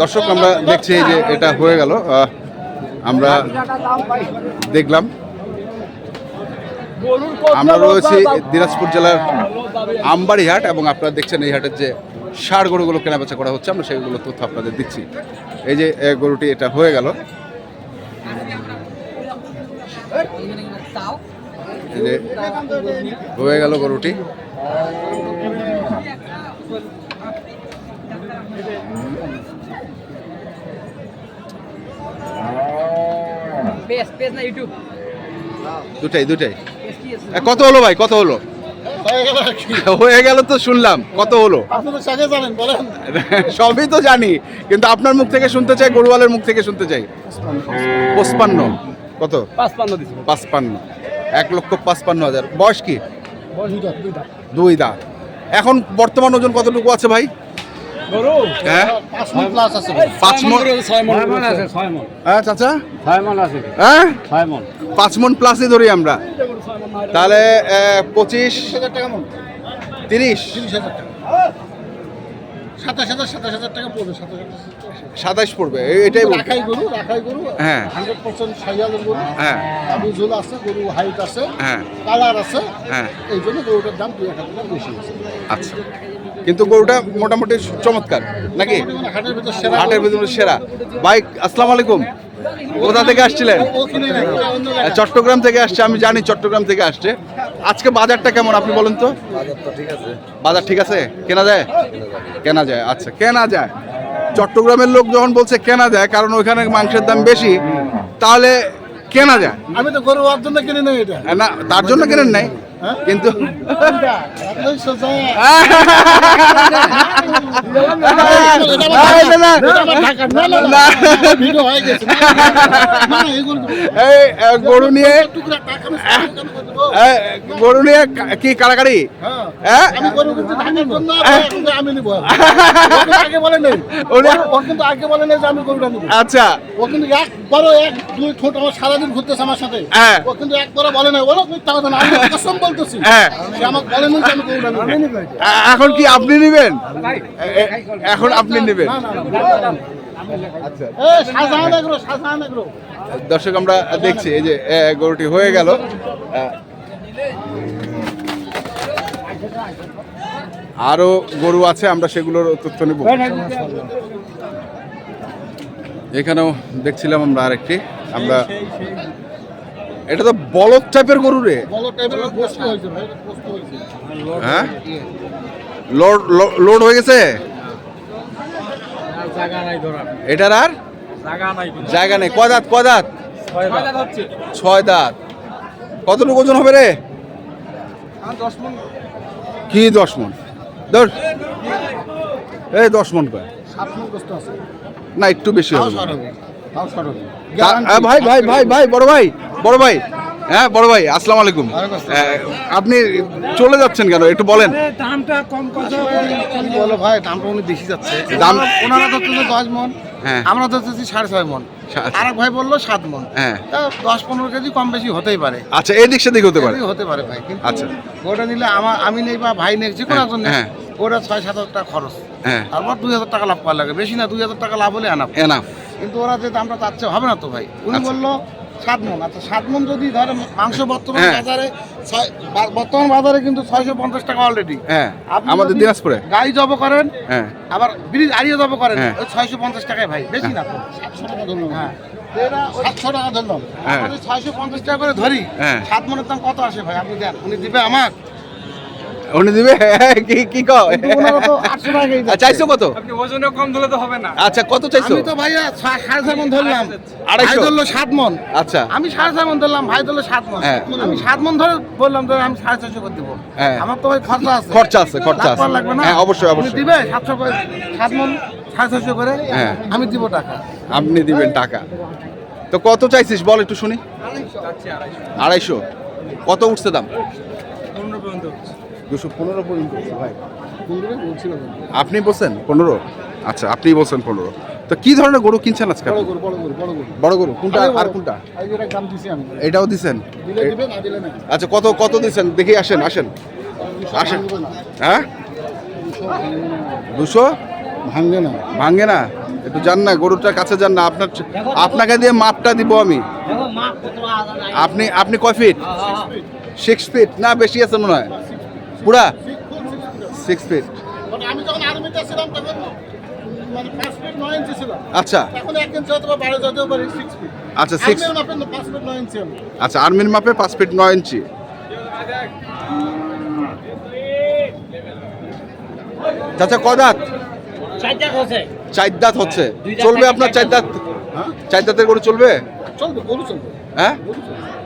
দর্শক, আমরা দেখছি যে এটা হয়ে গেল। আমরা দেখলাম। আমরা রয়েছি দিনাজপুর জেলার আমবাড়ি হাট এবং আপনারা দেখছেন এই হাটের যে সার গরুগুলো কেনাবেচা করা হচ্ছে, আমরা সেগুলো তথ্য আপনাদের দিচ্ছি। এই যে গরুটি এটা হয়ে গেল। হয়ে গেল গরুটি। দুটাই দুটাই। কত হলো ভাই? কত হলো? হয়ে গেল তো শুনলাম কত হলো? আপনি তো সাথে জানেন বলেন। সবই তো জানি কিন্তু আপনার মুখ থেকে শুনতে চাই গরুয়ালের মুখ থেকে শুনতে চাই। পঁচপান্ন। কত? পাঁচপান্ন এক লক্ষ পাঁচপান্ন হাজার। বয়স কি? দুই দাঁত। এখন বর্তমান ওজন কতটুকু আছে ভাই? হ্যাঁ পাঁচ মিনিট প্লাস আছে মন ছয় মন আছে ছয় মন। হ্যাঁ চাচা? ছয় হ্যাঁ? পাঁচ মন। প্লাসই ধরি আমরা। তাহলে পঁচিশ তিরিশ হাজার টাকা তিরিশ। তিরিশ হাজার টাকা। সাতাশ হাজার সাতাশ হাজার টাকা পড়বে সাতাইশ পড়বে। এ- এটাই গরু রাখাই গরু। হ্যাঁ। হান্ড্রেড পার্সেন্ট সাইয়ালের গরু। হ্যাঁ। আবু ঝোল আছে গরু হাইট আছে। হ্যাঁ। কালার আছে। হ্যাঁ। এই জন্য গরুটার দাম দুই এক হাজার টাকা বেশি আছে। আচ্ছা। কিন্তু গরুটা মোটামুটি চমৎকার। নাকি? হাটের ভিতর সেরা। হাটের ভিতরে সেরা ভাই আসসালামু আলাইকুম। কোথা থেকে আসছিলেন। চট্টগ্রাম থেকে আসছে আমি জানি চট্টগ্রাম থেকে আসছে। আজকে বাজারটা কেমন আপনি বলেন তো? বাজার ঠিক আছে? কেনা যায়? কেনা যায় আচ্ছা কেনা যায়। চট্টগ্রামের লোক যখন বলছে কেনা যায় কারণ ওইখানে মাংসের দাম বেশি তাহলে কেনা যায়? আমি তো গরু হওয়ার জন্য কিনে নেই এটা। না তার জন্য কেনেন নাই? কিন্তু হয়ে? গেছে। না, না, না, এগুলো তো- এই আহ, গরু নিয়ে গরু নিয়ে কি কাড়াকাড়ি হ্যাঁ। হ্যাঁ? কিন্তু কিন্তু বলে কিন্তু বলে। আচ্ছা। ও কিন্তু একবারও এক দুই ঠোঁট আমার সারাদিন ঘুরতেছে আমার সাথে। হ্যাঁ। ও কিন্তু একবারও বলে না কসম বলতেছি হ্যাঁ। সে আমাকে বলে নাই যে আমি গরুটা নিবো। এ- এখন কি আপনি নেবেন এখন আপনি নেবেন। আচ্ছা। দর্শক আমরা দেখছি এই যে গরুটি হয়ে গেল আরও গরু আছে আমরা সেগুলোর তথ্য নেব এখানেও দেখছিলাম আমরা আরেকটি আমরা এটা তো বলদ টাইপের গরু রে। হ্যাঁ? লোড লোড হয়ে গেছে? এটার আর? জায়গা নাই কয় দাঁত কয় দাঁত? ছয় দাঁত। কতটুকু ওজন হবে রে? কি দশ মন? দশ এই দশ মন কয়। না একটু বেশি হবে। ভাই ভাই ভাই ভাই বড় ভাই বড় ভাই। হ্যাঁ বড় ভাই আসসালামু আলাইকুম। আপনি চলে যাচ্ছেন কেন? একটু বলেন। দামটা কম বলো। ভাই দামটা উনি বেশি যাচ্ছে। দাম ওনারা দশ মন হ্যাঁ। আমরা ধরতেছি সাড়ে ছয় মন। আর ভাই বলল সাত মন। হ্যাঁ। দশ পনেরো কেজি কম বেশি হতেই পারে। আচ্ছা এদিক সেদিক হতে পারে। হতে পারে ভাই কিন্তু আচ্ছা। ওটা নিলে আমার আমি নেই বা ভাই নেই যে কোনো হ্যাঁ, একজন হ্যাঁ। ওটা ছয় সাত হাজার টাকা খরচ। হ্যাঁ। তারপর দুই হাজার টাকা লাভ করা লাগে। বেশি না দুই হাজার টাকা লাভ হলে আনাপ এনাফ কিন্তু ওরা যে দামটা চাচ্ছে হবে না তো ভাই? উনি আচ্ছা। বলল সাত মন আচ্ছা সাত মন যদি ধরে মাংস বর্তমান হ্যাঁ। বাজারে বর্তমান বাজারে কিন্তু ছয়শো পঞ্চাশ টাকা অলরেডি হ্যাঁ আমাদের দিনাজপুরে। গাড়ি জব করেন হ্যাঁ। আবার ব্রিজ আড়িয়ে জব করেন হ্যাঁ। ওই ছয়শো পঞ্চাশ টাকায় ভাই বেশি না সাতশো টাকা ধরলাম। হ্যাঁ। সাতশো টাকা ধরলাম। হ্যাঁ। ছয়শো পঞ্চাশ টাকা করে ধরি হ্যাঁ। সাত মনের দাম কত আসে ভাই? আপনি দেন। উনি দিবে আমার। উনি দিবে? হ্যাঁ, কি কি কও আচ্ছা, চাইছো কত? আপনি ওজনে কম ধরলে তো হবে না। আচ্ছা কত চাইছো? আমি তো ভাইয়া সাড়ে ছয় মন ধরলাম। আড়াইশো? ভাই ধরলো সাত মন। আচ্ছা। আমি সাড়ে ছয় মন ধরলাম ভাই ধরলো সাত মন। হ্যাঁ। আমি সাত মন ধরে বললাম ধরে আমি সাড়ে ছয়শো করে দেবো। হ্যাঁ। আমার তো ভাই খরচা আছে। খরচা আছে, খরচা আছে। লাগবে না? হ্যাঁ, অবশ্যই, উনি অবশ্যই। দিবে সাতশো করে সাত মন সাড়ে ছয়শো করে। হ্যাঁ। আমি দিব টাকা। আপনি দিবেন টাকা। তো কত চাইছিস বল একটু শুনি। আড়াইশো। কত উঠছে দাম? পর্যন্ত দুশো পনেরো পর্যন্ত উঠছে ভাই। আপনি বলছেন পনেরো? আচ্ছা আপনি বলছেন পনেরো। তো কি ধরনের গরু কিনছেন আজকে বড় গরু বড় গরু বড় গরু। বড় গরু কোনটা আরে কোনটা? এটাও দিছেন? দিলে দিবে না দিলে না আচ্ছা কত কত দিছেন? দেখি আসেন আসেন। আসেন। হ্যাঁ? দুশো? ভাঙবে না। ভাঙে না? একটু যান না গরুটার কাছে যান না। আপনার আপনাকে দিয়ে মাপটা দিব আমি। আপনি আপনি কয় ফিট সিক্স ফিট না বেশি আছে মনে হয়। পুরা? সিক্স ফিট মানে আমি যখন আর্মিতে ছিলাম তখন মানে পাঁচ ফিট নয় ইঞ্চি ছিল। আচ্ছা। আচ্ছা সিক্স পাঁচ ফিট নয় ইঞ্চি আচ্ছা আর্মির মাপে পাঁচ ফিট নয় ইঞ্চি চাচা কদাত চারটা চার দাঁত হচ্ছে। চলবে আপনার চার দাঁত? হ্যাঁ। চার দাঁতের গরু চলবে? চলবে গরু চলবে। হ্যাঁ?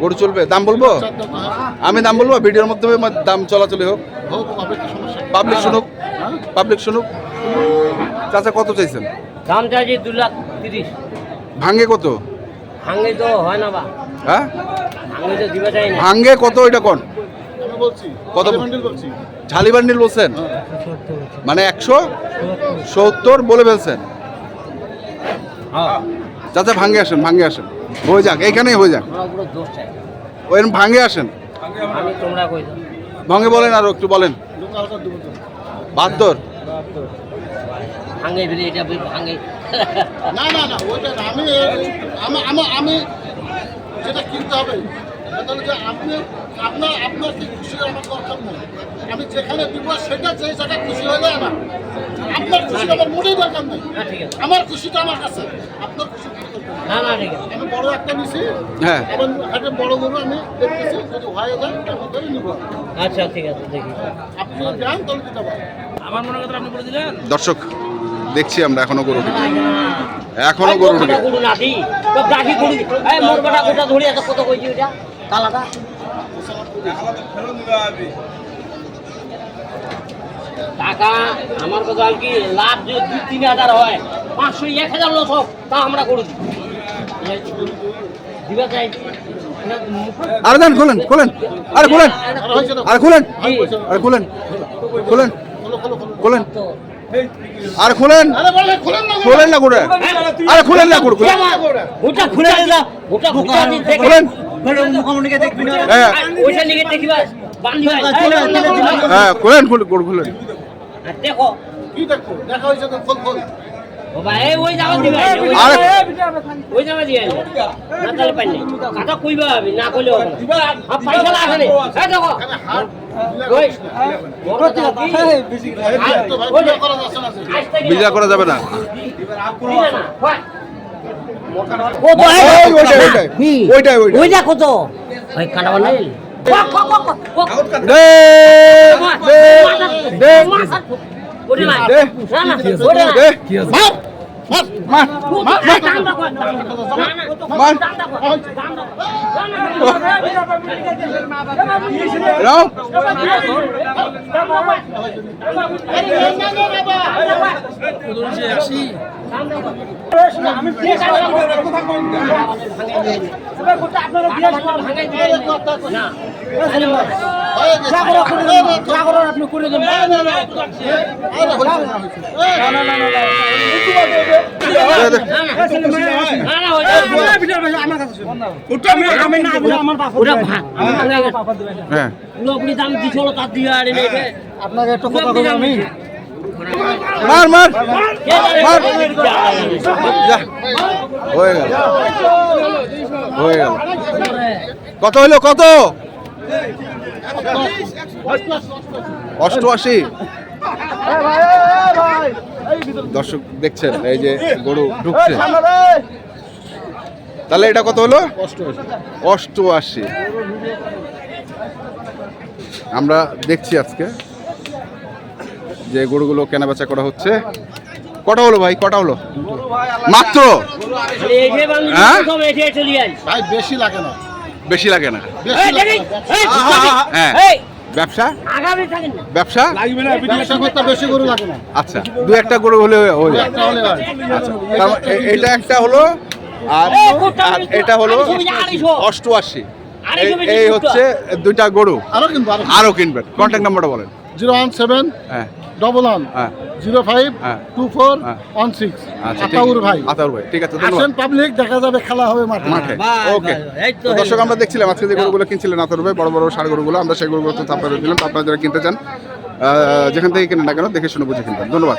গরু চলবে। দাম বলব? আমি দাম বলব ভিডিওর মাধ্যমে আমার দাম চলাচলি হোক। পাবলিক শুনুক। পাবলিক শুনুক। চাচা কত চাইছেন? দাম চাইছি দু লাখ তিরিশ। ভাঙ্গে কত? ভাঙে তো হয় না বা। হ্যাঁ? ভাঙে তো দিবা চাই না। ভাঙ্গে কত ওইটা কোন? কত? ঝালি বান্ডিল বলছেন? হ্যাঁ। মানে একশো? সত্তর বলে ফেলছেন। হ্যাঁ। চাচা ভাঙ্গে আসেন ভাঙ্গে আসেন। হয়ে যাক এখানেই হয়ে যাক। ওই ভাঙে আসেন? আমি তোমরা কই দাও ভাঙ্গে বলেন আর একটু বলেন। বাহাত্তর? ভাঙে এটা ভাঙে। না না না ওইটা আমি আমি আমি আমি যেটা কিনতে হবে সেটা যে আপনি আপনার আপনার কি খুশি আমার দরকার নেই? আমি যেখানে দিব সেটা যে জায়গা খুশি হয়ে না আপনার খুশি আমার মোটেই দরকার নেই। হ্যাঁ ঠিক আছে। আমার খুশিটা আমার কাছে। আপনার খুশি আমার দরকার নেই। না না ঠিক আছে। আমি বড় একটা নিছি। হ্যাঁ। একটা বড় গরু আমি দেখতেছি। যদি হয়ে যায় তখন ধরে নিব। আচ্ছা ঠিক আছে দেখি। আপনি তাহলে দিতে পারেন। আমার মনে কথা আপনি বলে দিলেন? দর্শক দেখছি আমরা এখনও গরু এখনও গরু নাটি তো গাঠি গরু। এই মোর বেটা গোটা ধরে কত কইছি ওটা কালাটা টাকা আমার কথা আর কি লাভ যদি দুই তিন হাজার হয় পাঁচশো এক হাজার লোক হোক তা আমরা করে দিই। দিবা চাই? আরে দেন খোলেন খোলেন। আরে খোলেন আর খুলেন? আরে খুলেন খুলেন খোলো খোলো খোলো খুলেন আরে খুলেন খুলেন না খুলেন না করে। আরে খুলেন না করে খুলেন। ওটা খুলে দাও ওটা খুলে দিন দেখে। খুলেন। হ্যাঁ হ্যাঁ। খুলেন খুলেন গরু খুলেন। দেখো। কি দেখো? দেখা হয়েছে তো খোল খোল। এই ওই জায়গা দিবা। আরে ওই জায়গা দিয়ে না তাহলে পাই নাই। কইবা আমি না কইলে হবে আর পয়সা লাগে না। এই দেখো। বিজা করা। যাবে না। কত ওইটাই ওইটাই ওইটা কত ওই কাটাবা নাই দে দে দে দে। না আপনাকে একটা কথা বলি আমি মার মার মার হয়ে গেল। হয়ে গেল। কত হইল? কত? অষ্টআশি। দর্শক দেখছেন এই যে গরু ঢুকছে। তাহলে এটা কত হলো? অষ্টআশি। আমরা দেখছি আজকে যে গরুগুলো কেনাবেচা করা হচ্ছে। কটা হলো ভাই? কটা হলো? মাত্র? হ্যাঁ? ভাই বেশি লাগে না। বেশি লাগে না। হ্যাঁ ব্যবসা? ব্যবসা? ব্যবসা বেশি গরু লাগে না। আচ্ছা দু একটা গরু হলে হয়ে যায়। একটা হলে হয়। আচ্ছা এটা একটা হলো আর আর এটা হলো অষ্টআশি। এই- এই হচ্ছে দুইটা গরু। আরও আরও আরও কিনবেন কন্ট্যাক্ট নাম্বারটা বলেন। জিরো ওয়ান সেভেন হ্যাঁ। ডবল ওয়ান হ্যাঁ। জিরো ফাইভ হ্যাঁ। Two four. One six. আচ্ছা আতাউর ভাই। আতাউর ভাই ঠিক আছে আসেন পাবলিক দেখা যাবে খেলা হবে মাঠে। মাঠে। ওকে দর্শক আমরা দেখছিলাম আজকে যে গরুগুলো কিনছিলেন আতাউর ভাই বড় বড় সার গরুগুলো আমরা সেই গরুগুলো তো আপনারা দিলাম আপনারা যারা কিনতে চান যেখান থেকে কিনে না কেন দেখে শুনে বুঝে কিনবেন। ধন্যবাদ।